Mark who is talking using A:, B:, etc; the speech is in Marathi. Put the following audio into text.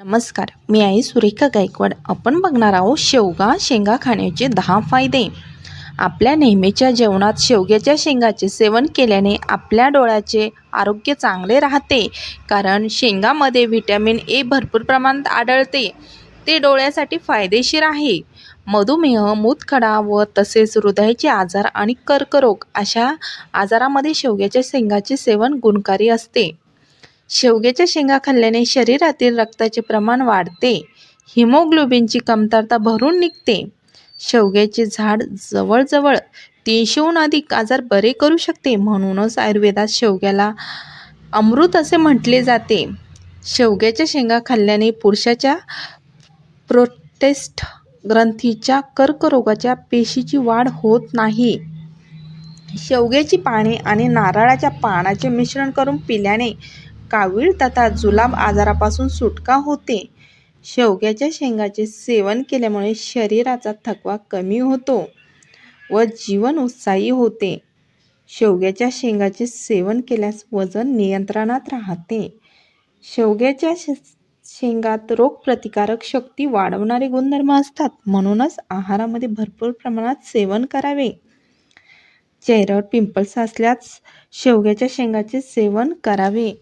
A: नमस्कार मी आहे सुरेखा गायकवाड. आपण बघणार आहोत शेवगा शेंगा खाण्याचे दहा फायदे. आपल्या नेहमीच्या जेवणात शेवग्याच्या शेंगाचे सेवन केल्याने आपल्या डोळ्याचे आरोग्य चांगले राहते. कारण शेंगामध्ये व्हिटॅमिन ए भरपूर प्रमाणात आढळते. ते डोळ्यासाठी फायदेशीर आहे. मधुमेह मूतखडा व तसेच हृदयाचे आजार आणि कर्करोग अशा आजारामध्ये शेवग्याच्या शेंगाचे सेवन गुणकारी असते. शेवग्याच्या शेंगा खाल्ल्याने शरीरातील रक्ताचे प्रमाण वाढते. हिमोग्लोबिनची कमतरता भरून निघते. शेवग्याचे झाड जवळजवळ तीनशेहून अधिक आजार बरे करू शकते. म्हणूनच आयुर्वेदात शेवग्याला अमृत असे म्हटले जाते. शेवग्याच्या शेंगा खाल्ल्याने पुरुषाच्या प्रोटेस्ट ग्रंथीच्या कर्करोगाच्या पेशीची वाढ होत नाही. शेवग्याची पाने आणि नारळाच्या पानाचे मिश्रण करून पिल्याने कावीळ तथा जुलाब आजारापासून सुटका होते. शेवग्याच्या शेंगाचे सेवन केल्यामुळे शरीराचा थकवा कमी होतो व जीवन उत्साही होते. शेवग्याच्या शेंगाचे सेवन केल्यास वजन नियंत्रणात राहते. शेवग्याच्या शे शेंगात रोगप्रतिकारक शक्ती वाढवणारे गुणधर्म असतात. म्हणूनच आहारामध्ये भरपूर प्रमाणात सेवन करावे. चेहऱ्यावर पिंपल्स असल्यास शेवग्याच्या शेंगाचे सेवन करावे.